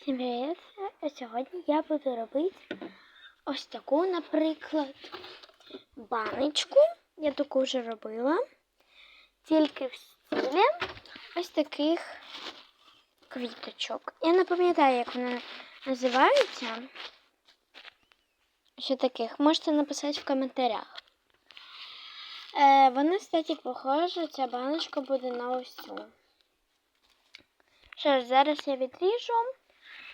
Всім привіт! Сьогодні я буду робити ось таку, наприклад, баночку. Я таку вже робила. Тільки в стилі ось таких квіточок. Я не пам'ятаю, як вони називаються. Що таких? Можете написати в коментарях. Е, вона, кстати, похожа, ця баночка буде на ось цю. Що ж, зараз я відріжу,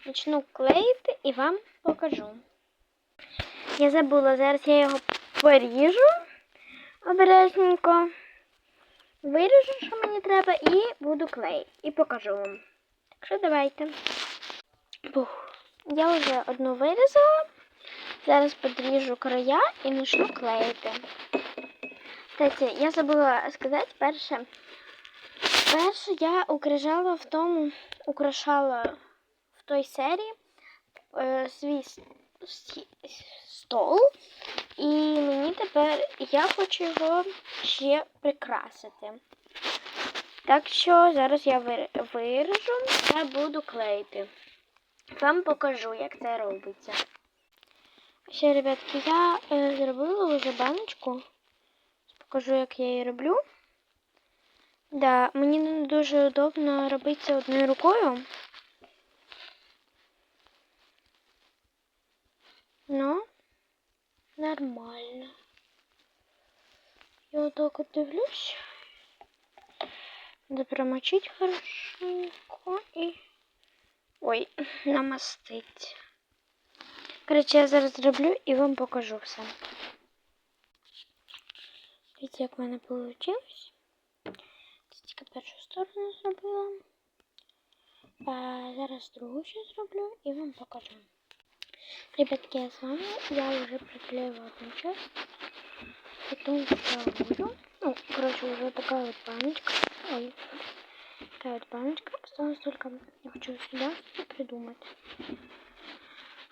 почну клеїти і вам покажу. Я забула, зараз я його поріжу обережненько, виріжу, що мені треба, і буду клеїти. І покажу вам. Так що давайте. Бух. Я вже одну вирізала. Зараз подріжу края і почну клеїти. Кстати, я забула сказати перше. Перше я украшала в тому, украшала той серії е, свій стол. І мені тепер я хочу його ще прикрасити. Так що зараз я виріжу та буду клеїти. Вам покажу, як це робиться. Ще, ребятки, я е, зробила вже баночку. Покажу, як я її роблю. Да, мені не дуже удобно робити це одною рукою. Ну, нормально. Я вот так вот дивлюсь. Надо промочить хорошенько и... Ой, намастить. Короче, я зараз зроблю і вам покажу все. Дивіться, як в мене вийшло. Це тільки першу сторону зробила. А зараз другу ще зроблю і вам покажу. Ребятки, я з вами. Я вже приклеила одну часть. Потом вторую. Ну, короче, уже такая вот баночка. Ой, такая вот баночка. Осталось только, я хочу сюда придумать.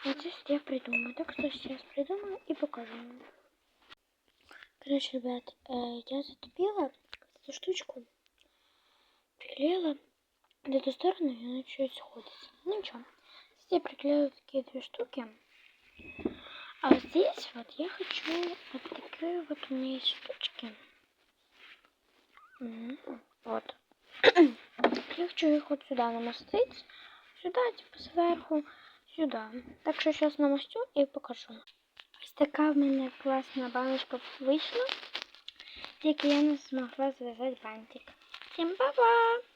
Вот здесь я придумаю. Так что сейчас придумаю и покажу. Короче, ребят, э, я затопила эту штучку, приклеила в эту сторону, и она чуть сходится. Ну ничего. Я приклею такие две штуки. А здесь вот я хочу вот такие вот у меня есть штучки. Вот. Я хочу их вот сюда намастить. Сюда, типа сверху, сюда. Так що сейчас намастю і покажу. Ось така в мене класна баночка вийшла. Тільки я не змогла зв'язати бантик. Всім па-па!